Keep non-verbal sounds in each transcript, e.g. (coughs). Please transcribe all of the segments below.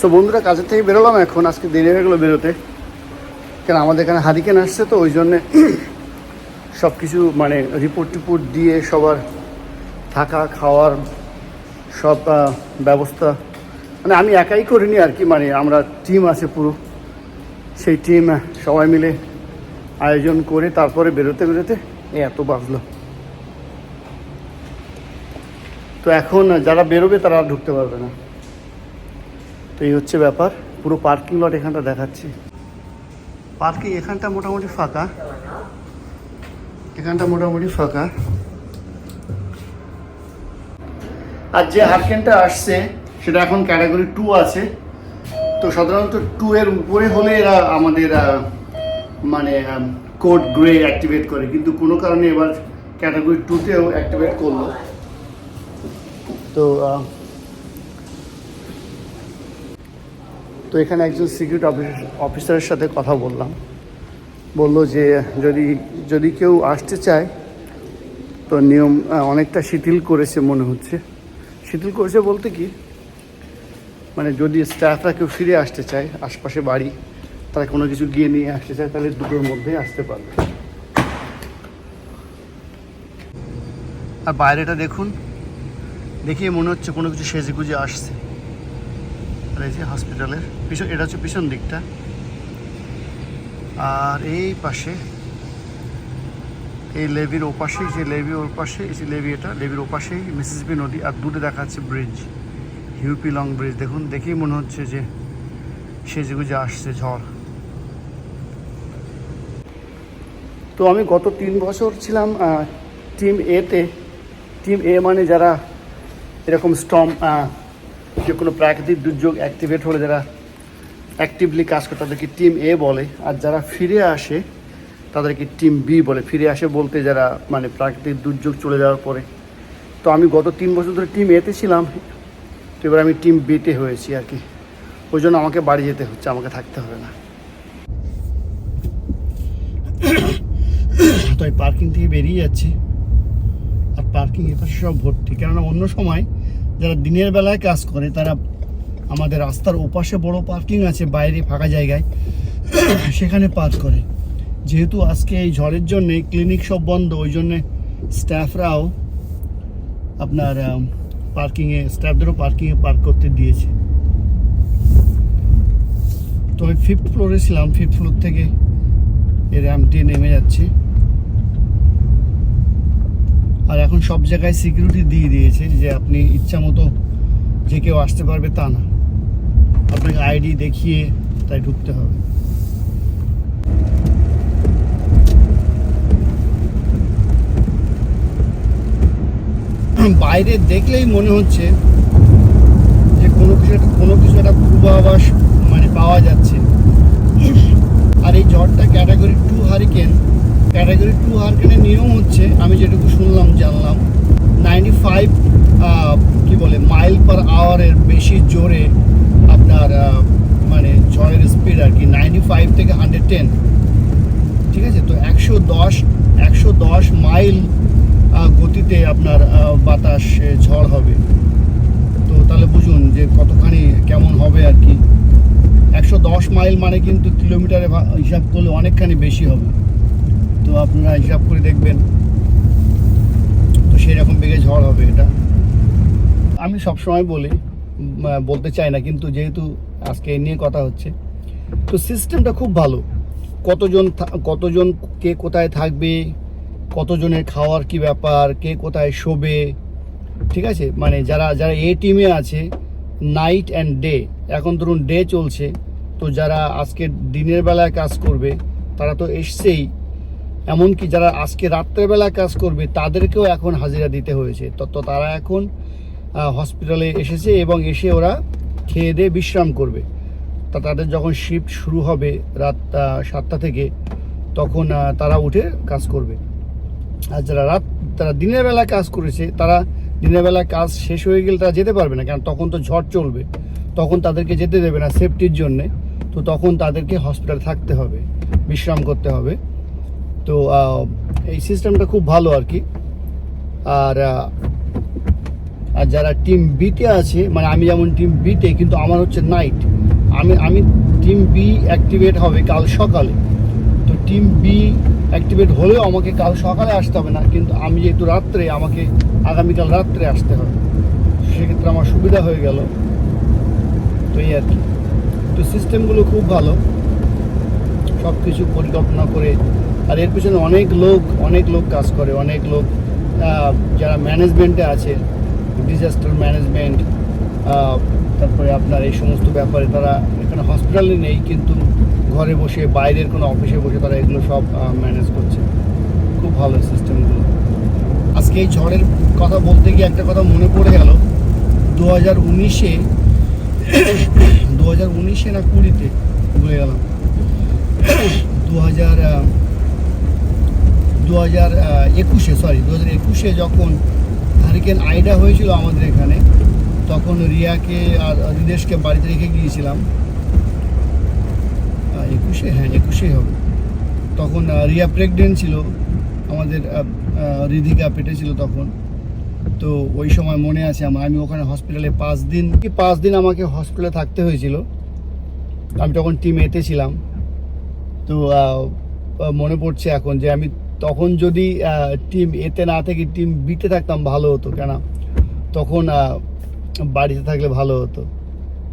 So বন্ধুরা, কাজের থেকে বেরোলাম এখন। আজকে দেরি হয়ে গেলো বেরোতে। কেন, আমাদের এখানে হারিকেন আসছে, তো ওই জন্যে (clears throat) সব কিছু মানে রিপোর্ট টিপোর্ট দিয়ে সবার থাকা, খাওয়ার সব ব্যবস্থা। মানে আমি একাই করিনি আর কি মানে আমরা টিম আছে পুরো। সেই টিম সবাই মিলে আয়োজন করে তারপরে বেরোতে বেরোতে এত বাজলো। তো এখন যারা বেরোবে তারা ঢুকতে পারবে না। তো এই হচ্ছে ব্যাপার, পুরো পার্কিং লট এখানটা দেখাচ্ছি। পার্কিং এখানটা মোটামুটি ফাঁকা। এখানটা মোটামুটি ফাঁকা। আর যে হারকেনটা আসছে, সেটা এখন ক্যাটাগরি টু আছে। তো সাধারণত টু এর উপরে হলে এরা আমাদের মানে কোড গ্রে অ্যাক্টিভেট করে। কিন্তু কোনো কারণে এবার ক্যাটাগরি টুতেও অ্যাক্টিভেট করল। তো তো এখানে একজন সিকিউরিটি অফিসারের সাথে কথা বললাম। বলল যে, যদি যদি কেউ আসতে চায়, তো নিয়ম অনেকটা শিথিল করেছে মনে হচ্ছে। শিথিল করেছে বলতে কি মানে যদি স্টাফরা কেউ ফিরে আসতে চায়, আশপাশে বাড়ি, তারা কোনো কিছু গিয়ে নিয়ে আসতে চায়, তাহলে দুটোর মধ্যে আসতে পারবে। আর বাইরেটা দেখুন দেখিয়ে মনে হচ্ছে কোনো কিছু সেজে গুজে আসছে। আর যে হসপিটালের পিছন এটা হচ্ছে পিছন দিকটা। আর এই পাশে এই লেভির ওপাশেই যে লেভি ওর পাশে এই যে লেভি এটা, লেভির ওপাশেই মিসিসিপি নদী, আর দূরে দেখা যাচ্ছে ব্রিজ হিউপি লং ব্রিজ দেখুন, দেখেই মনে হচ্ছে যে সেজে গুজে আসছে ঝড়। তো আমি গত তিন বছর ছিলাম টিম এতে টিম এ মানে যারা এরকম স্টম যে কোনো প্রাকৃতিক দুর্যোগ অ্যাক্টিভেট হলে যারা অ্যাক্টিভলি কাজ করে তাদেরকে টিম এ বলে। আর যারা ফিরে আসে, তাদেরকে টিম বি বলে। ফিরে আসে বলতে যারা মানে প্রাকৃতিক দুর্যোগ চলে যাওয়ার পরে। তো আমি গত তিন বছর ধরে টিম এতে ছিলাম। তো এবার আমি টিম বিতে হয়েছি আর কি। ওই জন্য আমাকে বাড়ি যেতে হচ্ছে, আমাকে থাকতে হবে না। (coughs) তো এই পার্কিং থেকে বেরিয়ে যাচ্ছি। পার্কিং এপাশে সব ভর্তি। কেননা অন্য সময় যারা দিনের বেলায় কাজ করে, তারা আমাদের রাস্তার ওপাশে বড় পার্কিং আছে, বাইরে ফাঁকা জায়গায়, সেখানে পার্ক করে। যেহেতু আজকে এই ঝড়ের জন্যে ক্লিনিক সব বন্ধ, ওই জন্যে স্টাফরাও আপনার পার্কিংয়ে স্টাফদেরও পার্কিংয়ে পার্ক করতে দিয়েছে। তো আমি ফিফথ ফ্লোরে ছিলাম ফিফথ ফ্লোর থেকে এই র্যাম্প দিয়ে নেমে যাচ্ছি। আর এখন সব জায়গায় সিকিউরিটি দিয়ে দিয়েছে যে আপনি ইচ্ছা মতো যে কেউ আসতে পারবে তা না। আপনাকে আইডি দেখিয়ে তাই ঢুকতে হবে। বাইরে দেখলেই মনে হচ্ছে যে কোনো কিছু একটা কোনো কিছু একটা পূর্বাভাস মানে পাওয়া যাচ্ছে আর এই ঝড়টা category two hurricane category two হারিকেনের নিয়ম হচ্ছে আমি যেটুকু শুনলাম জানলাম। নাইনটি ফাইভ কী বলে মাইল পার আওয়ারের বেশি জোরে আপনার মানে ঝড়ের স্পিড আর কি নাইনটি ফাইভ থেকে হান্ড্রেড টেন ঠিক আছে? তো একশো দশ একশো দশ মাইল গতিতে আপনার বাতাস ঝড় হবে। তো তাহলে বুঝুন যে কতখানি কেমন হবে আর কি। একশো দশ মাইল মানে কিন্তু কিলোমিটারে হিসাব করলে অনেকখানি বেশি হবে। তো আপনারা হিসাব করে দেখবেন। সেই রকম বেগে ঝড় হবে এটা। আমি সবসময় বলি বলতে চাই না, কিন্তু যেহেতু আজকে এই নিয়ে কথা হচ্ছে, তো সিস্টেমটা খুব ভালো। কতজন কতজন কে কোথায় থাকবে, কতজনের খাওয়ার কি ব্যাপার, কে কোথায় শোবে, ঠিক আছে? মানে যারা যারা এ টিমে আছে নাইট অ্যান্ড ডে এখন ধরুন ডে চলছে, তো যারা আজকে দিনের বেলায় কাজ করবে, তারা তো এসছেই এমনকি যারা আজকে রাত্রেবেলা কাজ করবে, তাদেরকেও এখন হাজিরা দিতে হয়েছে। তো তো তারা এখন হসপিটালে এসেছে এবং এসে ওরা খেয়ে দিয়ে বিশ্রাম করবে। তা তাদের যখন শিফট শুরু হবে রাত সাতটা থেকে, তখন তারা উঠে কাজ করবে। আর যারা রাত, তারা দিনের বেলা কাজ করেছে, তারা দিনের বেলা কাজ শেষ হয়ে গেলে তারা যেতে পারবে না, কারণ তখন তো ঝড় চলবে। তখন তাদেরকে যেতে দেবে না সেফটির জন্যে। তো তখন তাদেরকে হসপিটালে থাকতে হবে, বিশ্রাম করতে হবে। তো এই সিস্টেমটা খুব ভালো আর কি। আর আর যারা টিম বিতে আছে মানে আমি যেমন টিম বিতে কিন্তু আমার হচ্ছে নাইট আমি আমি টিম বি অ্যাক্টিভেট হবে কাল সকালে। তো টিম বি অ্যাক্টিভেট হলেও আমাকে কাল সকালে আসতে হবে না, কিন্তু আমি যেহেতু রাত্রে, আমাকে আগামীকাল রাত্রে আসতে হবে। সেক্ষেত্রে আমার সুবিধা হয়ে গেল। তো এই আর কি। তো সিস্টেমগুলো খুব ভালো। সব কিছু পরিকল্পনা করে আর এর পিছনে অনেক লোক অনেক লোক কাজ করে, অনেক লোক যারা ম্যানেজমেন্টে আছে ডিজাস্টার ম্যানেজমেন্ট তারপরে আপনার এই সমস্ত ব্যাপারে তারা এখানে হসপিটালে নেই, কিন্তু ঘরে বসে, বাইরের কোনো অফিসে বসে তারা এগুলো সব ম্যানেজ করছে। খুব ভালো সিস্টেমগুলো আজকে এই ঝড়ের কথা বলতে গিয়ে একটা কথা মনে পড়ে গেল। দু হাজার উনিশে দু হাজার উনিশে না কুড়িতে ভুলে গেলাম। দু হাজার দু হাজার একুশে সরি দু হাজার একুশে যখন হারিকেন আইডা হয়েছিল আমাদের এখানে, তখন রিয়াকে আর রিদেশকে বাড়িতে রেখে গিয়েছিলাম। একুশে? হ্যাঁ একুশে হবে। তখন রিয়া প্রেগনেন্ট ছিল, আমাদের রিধিকা পেটে ছিল তখন। তো ওই সময় মনে আছে আমার, আমি ওখানে হসপিটালে পাঁচ দিন, কি পাঁচ দিন আমাকে হসপিটালে থাকতে হয়েছিল। আমি তখন টিম এতে ছিলাম। তো মনে পড়ছে এখন যে আমি তখন যদি টিম এতে না থেকে টিম বিতে থাকতাম ভালো হতো, কেন? তখন বাড়িতে থাকলে ভালো হতো।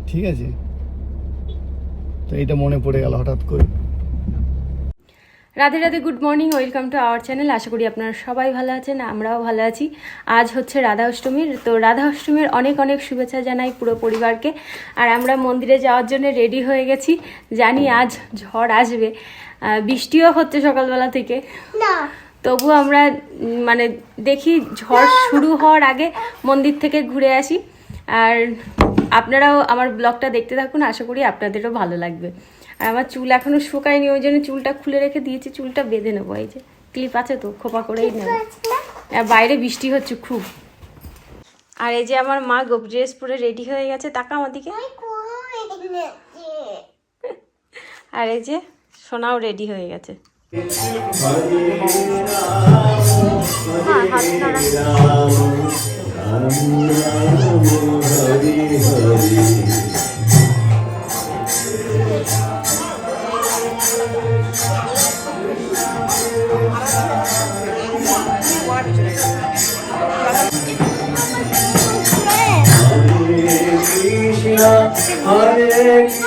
ঠিক আছে? তো এটা মনে পড়ে গেল হঠাৎ করে। Radhe Radhe good morning welcome to our channel আশা করি আপনারা সবাই ভালো আছেন আমরাও ভালো আছি। আজ হচ্ছে রাধা অষ্টমীর তো রাধা অষ্টমীর অনেক অনেক শুভেচ্ছা জানাই পুরো পরিবারকে। আর আমরা মন্দিরে যাওয়ার জন্য রেডি হয়ে গেছি জানি আজ ঝড় আসবে। বৃষ্টিও হচ্ছে সকালবেলা থেকে। তবু আমরা মানে দেখি ঝড় শুরু হওয়ার আগে মন্দির থেকে ঘুরে আসি। আর আপনারাও আমার ব্লগটা দেখতে থাকুন আশা করি আপনাদেরও ভালো লাগবে। আর আমার চুল এখনও শুকায়নি ওই জন্য চুলটা খুলে রেখে দিয়েছি চুলটা বেঁধে নেব এই যে ক্লিপ আছে তো খোপা করেই নেব। আর বাইরে বৃষ্টি হচ্ছে খুব। আর এই যে আমার মা গোপ ড্রেস পরে রেডি হয়ে গেছে তাকা আমার দিকে। আর এই যে সোনাও রেডি হয়ে গেছে। হাত six.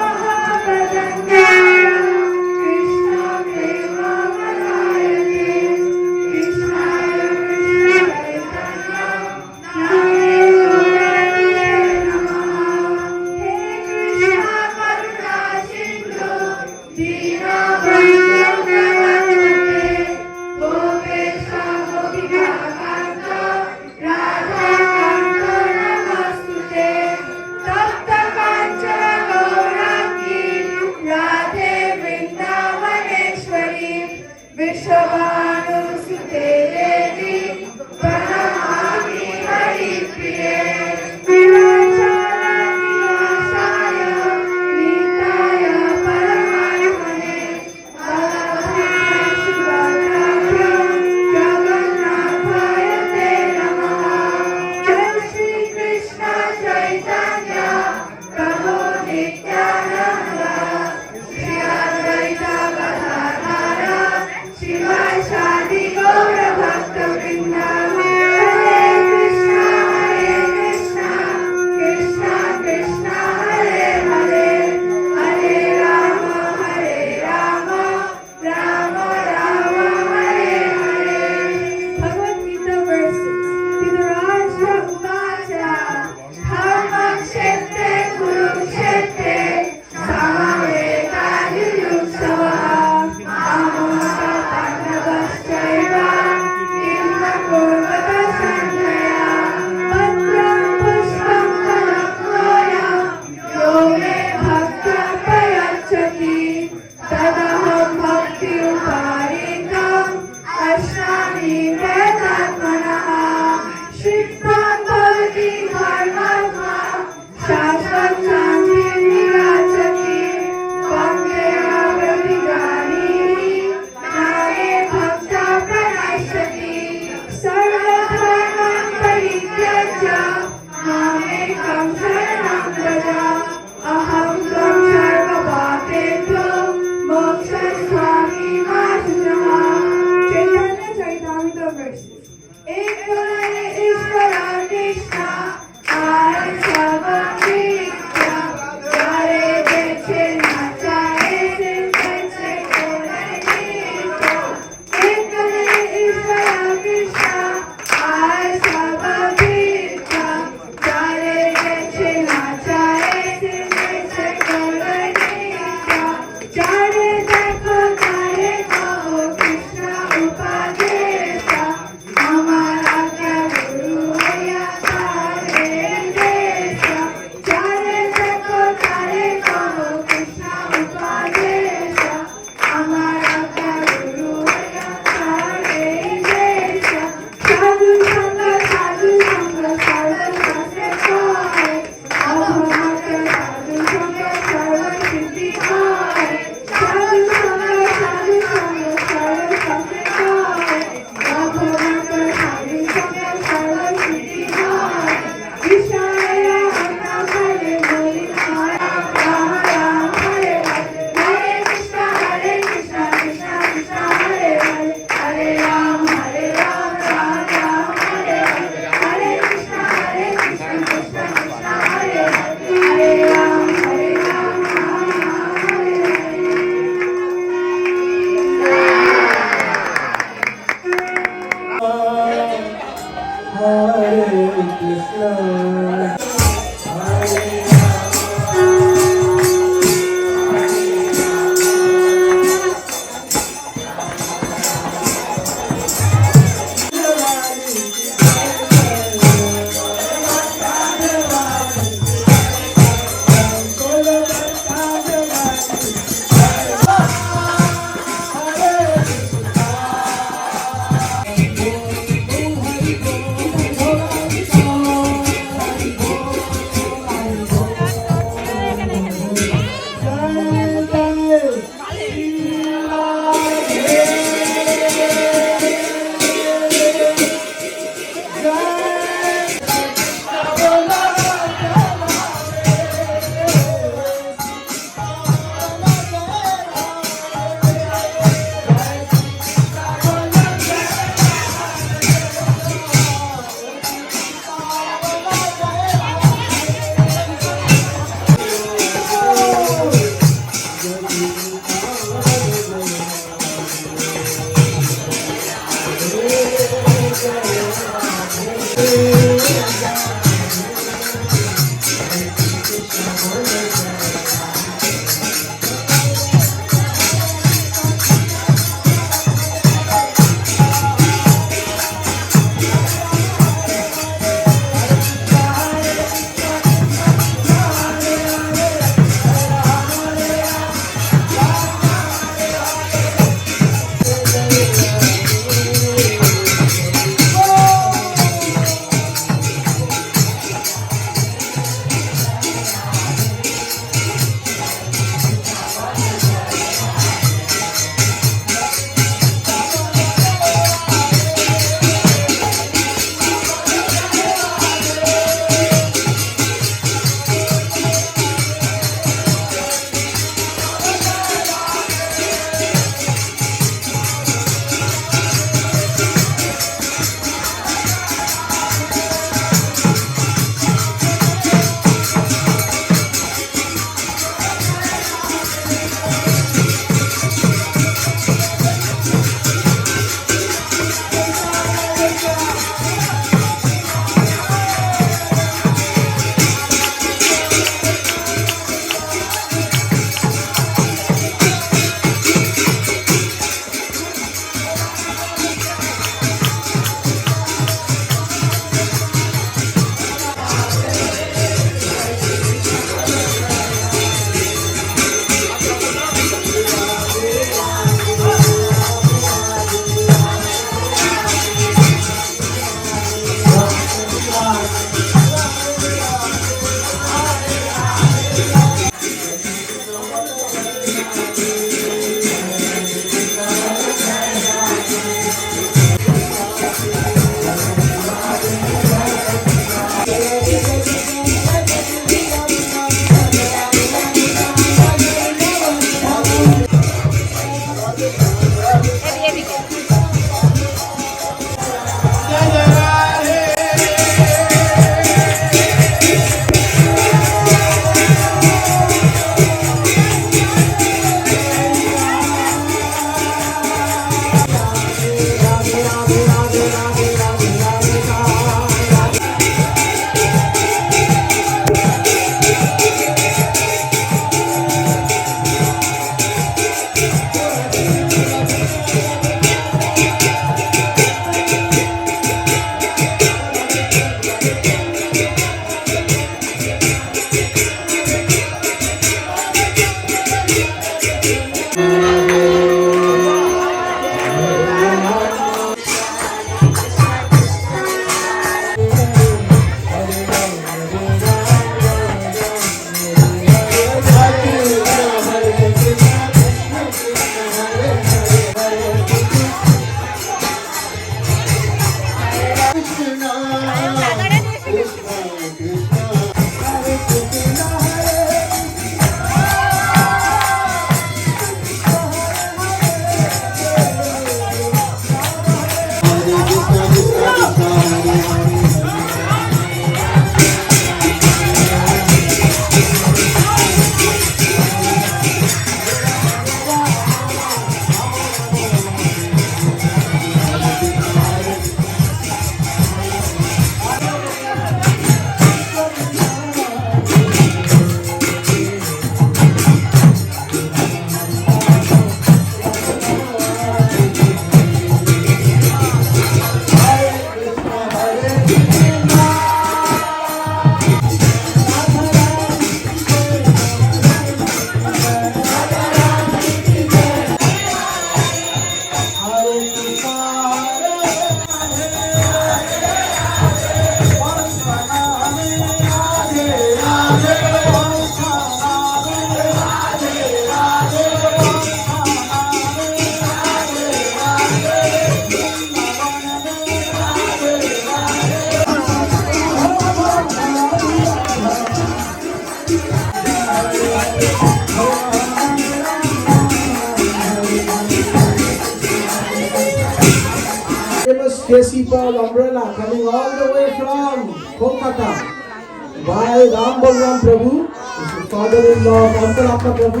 Uncle Appa Prabhu.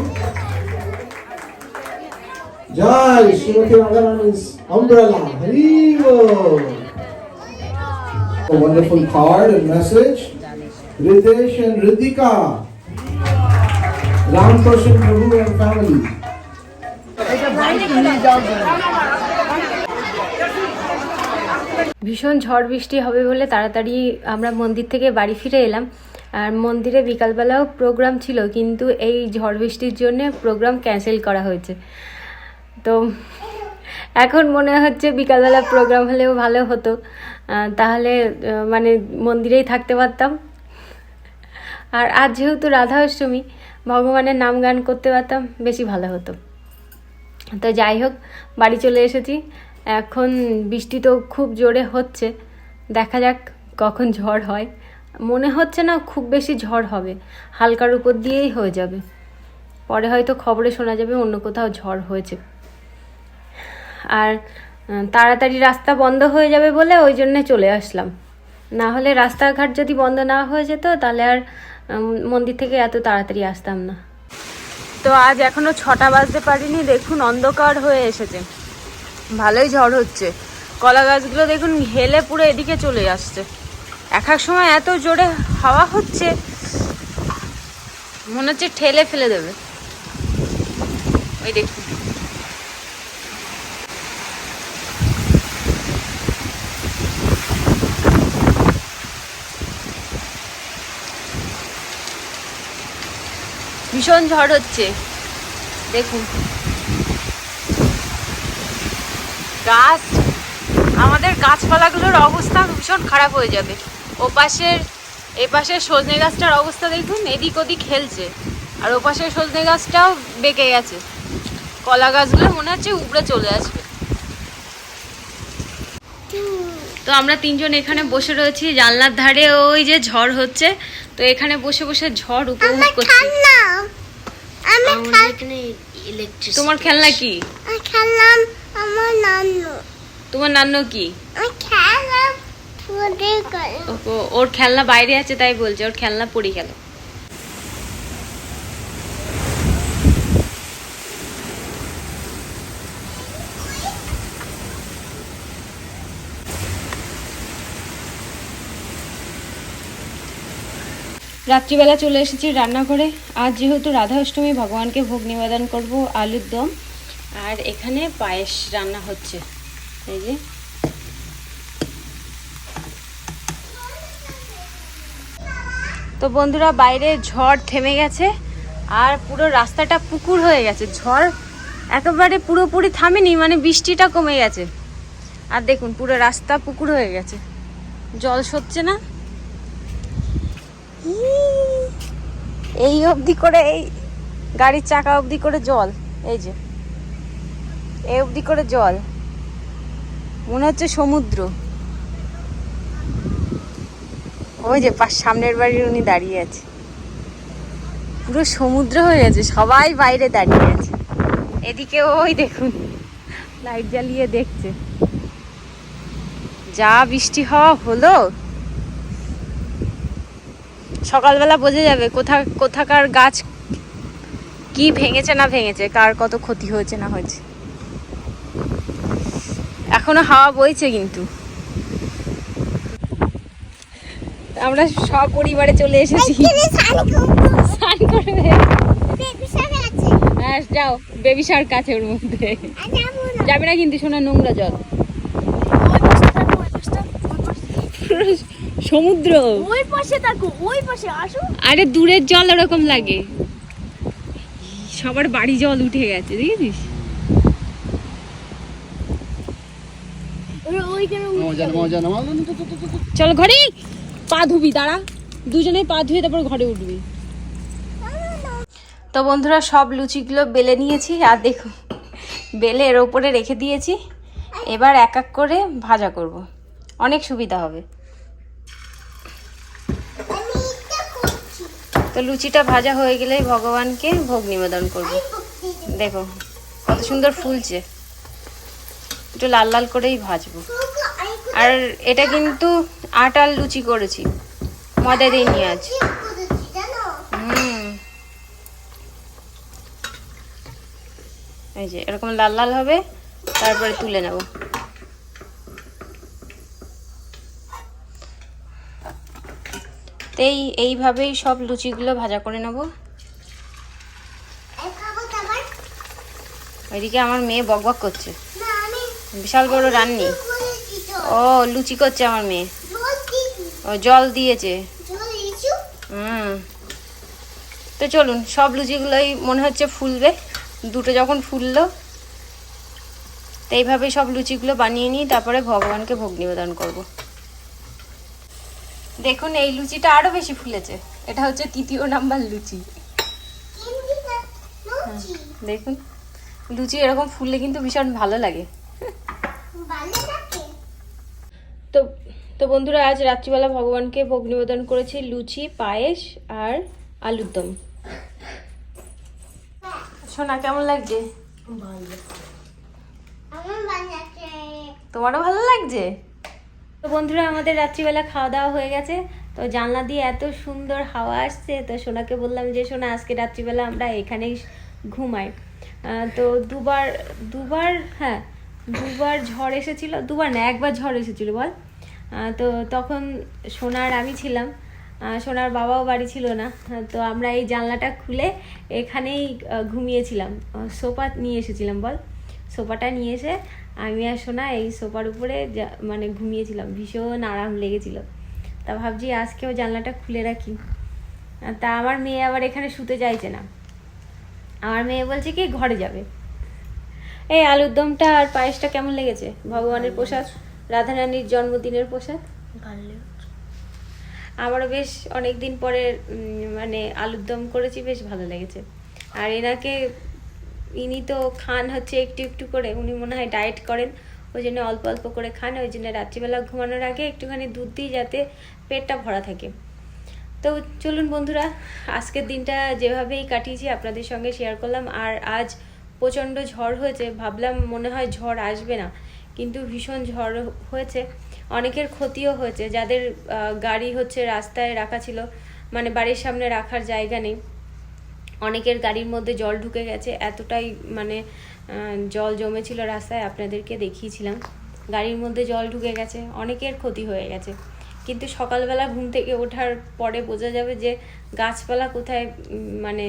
Jai Srimati Radharani's umbrella. Haribo. A wonderful card and message. Ritesh and Ritika. Ram Prashan Prabhu and family. ভীষণ ঝড় বৃষ্টি হবে বলে তাড়াতাড়ি আমরা মন্দির থেকে বাড়ি ফিরে এলাম আর মন্দিরে বিকালবেলাও প্রোগ্রাম ছিল, কিন্তু এই ঝড় বৃষ্টির জন্য প্রোগ্রাম ক্যান্সেল করা হয়েছে। তো এখন মনে হচ্ছে বিকালবেলা প্রোগ্রাম হলেও ভালো হতো। তাহলে মানে মন্দিরেই থাকতে পারতাম। আর আজ যেহেতু রাধা অষ্টমী, ভগবানের নাম গান করতে পারতাম, বেশি ভালো হতো। তো যাই হোক, বাড়ি চলে এসেছি। এখন বৃষ্টি তো খুব জোরে হচ্ছে। দেখা যাক কখন ঝড় হয়। মনে হচ্ছে না খুব বেশি ঝড় হবে। হালকার উপর দিয়েই হয়ে যাবে। পরে হয়তো খবরে শোনা যাবে অন্য কোথাও ঝড় হয়েছে। আর তাড়াতাড়ি রাস্তা বন্ধ হয়ে যাবে বলে ওই জন্যে চলে আসলাম। না হলে রাস্তাঘাট যদি বন্ধ না হয়ে যেত, তাহলে আর মন্দির থেকে এত তাড়াতাড়ি আসতাম না। তো আজ এখনও ছটা বাজতে পারিনি, দেখুন অন্ধকার হয়ে এসেছে। ভালোই ঝড় হচ্ছে। কলা গাছগুলো দেখুন হেলে পুরো এদিকে চলে আসছে। এক এক সময় এত জোরে হাওয়া হচ্ছে, মনে হচ্ছে ঠেলে ফেলে দেবে। ওই দেখুন। ভীষণ ঝড় হচ্ছে। দেখুন। গাছ, আমাদের গাছপালাগুলোর অবস্থা ভীষণ খারাপ হয়ে যাবে। ও পাশের এ পাশের সজনে গাছটার অবস্থা দেখুন এদিক ওদিক খেলছে আর ও পাশের সজনে গাছটাও বেঁকে গেছে। কলা গাছগুলো মনে হচ্ছে উপরে চলে আসবে। তো আমরা তিনজন এখানে বসে রয়েছি জানলার ধারে ওই যে ঝড় হচ্ছে। তো এখানে বসে বসে ঝড় উপভোগ করছি। তোমার খেলনা কি? খেললাম আমার তোমার নান্ন কি? আমি খেললাম ওর খেলনা বাইরে আছে, তাই বলছে, ওর খেলনা পড়ে গেল। রাত্রিবেলা চলে এসেছি রান্নাঘরে। আজ যেহেতু রাধা অষ্টমী ভগবানকে ভোগ নিবেদন করব আলুর দম। আর এখানে পায়েস রান্না হচ্ছে। এই যে তো বন্ধুরা, বাইরে ঝড় থেমে গেছে আর পুরো রাস্তাটা পুকুর হয়ে গেছে। ঝড় একেবারে পুরোপুরি থামেনি মানে বৃষ্টিটা কমে গেছে। আর দেখুন, পুরো রাস্তা পুকুর হয়ে গেছে। জল সরছে না? এই অবধি করে এই গাড়ির চাকা অবধি করে জল, এই যে। এই অবধি করে জল। মনে হচ্ছে সমুদ্র। ওই যে পাশ সামনের বাড়ির উনি দাঁড়িয়ে আছে। পুরো সমুদ্র হয়ে গেছে, সবাই বাইরে দাঁড়িয়ে আছে। এদিকে ওই দেখুন লাইট জ্বালিয়ে দেখছে। যা বৃষ্টি হওয়া হলো। সকালবেলা বোঝা যাবে কোথা কোথাকার গাছ কি ভেঙেছে না ভেঙেছে, কার কত ক্ষতি হয়েছে না হয়েছে। এখনও হাওয়া বইছে কিন্তু। আমরা সব পরিবারে চলে এসেছি স্নান করবে হ্যাঁ যাও বেবি শার্ক আছে ওর মধ্যে যাবে না কিন্তু শোনা নোংরা জল সমুদ্র ওই পাশে থাকো ওই পাশে আসো আরে দূরের জল ওরকম লাগে সবার বাড়ি জল উঠে গেছে দেখেছিস। চল ঘরে পা ধুবি, দাঁড়া। দুজনে পা ধুয়ে তারপর ঘরে উঠবি। তো বন্ধুরা, সব লুচিগুলো বেলে নিয়েছি, আর দেখুন, বেলে এর ওপরে রেখে দিয়েছি। এবার এক এক করে ভাজা করব। অনেক সুবিধা হবে। তো লুচিটা ভাজা হয়ে গেলেই ভগবানকে ভোগ নিবেদন করব। দেখো কত সুন্দর ফুলছে। একটু লাল লাল করেই ভাজবো। আর এটা কিন্তু আটার লুচি করেছি। ময়দা দিয়ে নিয়ে আজ এই যে, এরকম লাল লাল হবে, তারপরে তুলে নেব। এই, এইভাবেই সব লুচিগুলো ভাজা করে নেব। ওইদিকে আমার মেয়ে বকবক করছে। বিশাল বড় রান্নি। ও লুচি করছে আমার মেয়ে। ও জল দিয়েছে। হুম। তো চলুন সব লুচিগুলোই মনে হচ্ছে ফুলবে। দুটো যখন ফুললো তো এইভাবে সব লুচিগুলো বানিয়ে নিই তারপরে ভগবানকে ভোগ নিবেদন করব। দেখুন এই লুচিটা আরও বেশি ফুলেছে। এটা হচ্ছে তৃতীয় নাম্বার লুচি। কেমনি দেখুন। লুচি এরকম ফুললে কিন্তু ভীষণ ভালো লাগে ভালো থাকে তো তো বন্ধুরা আজ রাত্রিবেলা ভগবানকে ভোগ নিবেদন করেছি লুচি পায়েস আর আলুর দম। সোনা কেমন লাগছে? আমার তোমারও ভালো লাগছে? তো বন্ধুরা আমাদের রাত্রিবেলা খাওয়া দাওয়া হয়ে গেছে। তো জানলা দিয়ে এত সুন্দর হাওয়া আসছে তো সোনাকে বললাম যে সোনা আজকে রাত্রিবেলা আমরা এখানেই ঘুমাই। তো দুবার দুবার হ্যাঁ দুবার ঝড় এসেছিল, দুবার না, একবার ঝড় এসেছিল বল। তো তখন সোনার আমি ছিলাম। সোনার বাবাও বাড়ি ছিল না। তো আমরা এই জানলাটা খুলে এখানেই ঘুমিয়েছিলাম। সোফা নিয়ে এসেছিলাম বল। সোফাটা নিয়ে এসে আমি আর সোনা এই সোফার উপরে মানে ঘুমিয়েছিলাম। ভীষণ আরাম লেগেছিল। তা ভাবছি আজকেও জানলাটা খুলে রাখি। তা আমার মেয়ে আবার এখানে শুতে চাইছে না। আমার মেয়ে বলছে কি, ঘরে যাবে। এই আলুর দমটা আর পায়েসটা কেমন লেগেছে? ভগবানের প্রসাদ রাধারানীর জন্মদিনের প্রসাদ? আমারও বেশ অনেক দিন পরে মানে আলুর দম করেছি বেশ ভালো লেগেছে। আর এনাকে ইনি তো খান হচ্ছে একটু একটু করে উনি মনে হয় ডায়েট করেন ওই জন্য অল্প অল্প করে খান ওই জন্য রাত্রিবেলা ঘুমানোর আগে একটুখানি দুধ দিই যাতে পেটটা ভরা থাকে। তো চলুন বন্ধুরা আজকের দিনটা যেভাবেই কাটিয়েছি আপনাদের সঙ্গে শেয়ার করলাম আর আজ প্রচণ্ড ঝড় হয়েছে, ভাবলাম মনে হয় ঝড় আসবে না। কিন্তু ভীষণ ঝড় হয়েছে, অনেকের ক্ষতিও হয়েছে। যাদের গাড়ি হচ্ছে রাস্তায় রাখা ছিল মানে বাড়ির সামনে রাখার জায়গা নেই, অনেকের গাড়ির মধ্যে জল ঢুকে গেছে। এতটাই মানে জল জমেছিল রাস্তায়, আপনাদেরকে দেখিয়েছিলাম। গাড়ির মধ্যে জল ঢুকে গেছে, অনেকের ক্ষতি হয়ে গেছে। কিন্তু সকালবেলা ঘুম থেকে ওঠার পরে বোঝা যাবে যে গাছপালা কোথায় মানে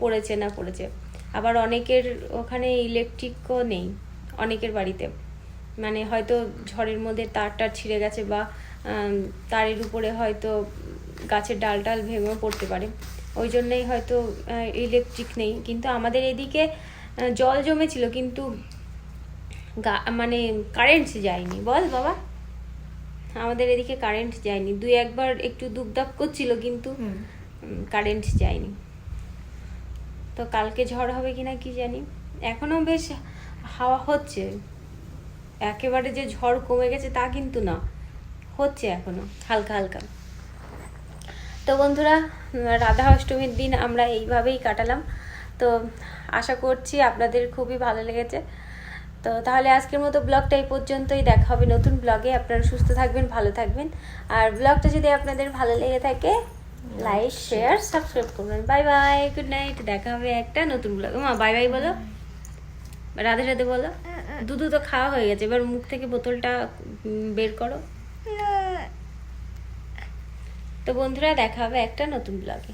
পড়েছে না পড়েছে। আবার অনেকের ওখানে ইলেকট্রিকও নেই অনেকের বাড়িতে। মানে হয়তো ঝড়ের মধ্যে তার টার ছিঁড়ে গেছে বা তারের উপরে হয়তো গাছের ডাল টাল ভেঙেও পড়তে পারে। ওই জন্যই হয়তো ইলেকট্রিক নেই। কিন্তু আমাদের এদিকে জল জমেছিল কিন্তু গা- মানে কারেন্ট যায়নি। বল বাবা। আমাদের এদিকে কারেন্ট যায়নি। দুই একবার একটু দুপদাপ করছিল কিন্তু কারেন্ট যায়নি। তো কালকে ঝড় হবে কিনা কি জানি। এখনও বেশ হাওয়া হচ্ছে। একেবারে যে ঝড় কমে গেছে তা কিন্তু না, হচ্ছে এখনও হালকা হালকা। তো বন্ধুরা, রাধা অষ্টমীর দিন আমরা এইভাবেই কাটালাম। তো আশা করছি আপনাদের খুবই ভালো লেগেছে। তো তাহলে আজকের মতো ব্লগটা এই পর্যন্তই, দেখা হবে নতুন ব্লগে। আপনারা সুস্থ থাকবেন, ভালো থাকবেন। আর ব্লগটা যদি আপনাদের ভালো লেগে থাকে লাইক শেয়ার সাবস্ক্রাইব করবেন। বাই বাই গুড নাইট দেখা হবে একটা নতুন ব্লগ মা বাই বাই বলো। রাধে রাধে বলো। দুধু তো খাওয়া হয়ে গেছে। এবার মুখ থেকে বোতলটা বের করো। তো বন্ধুরা দেখা হবে একটা নতুন ব্লগে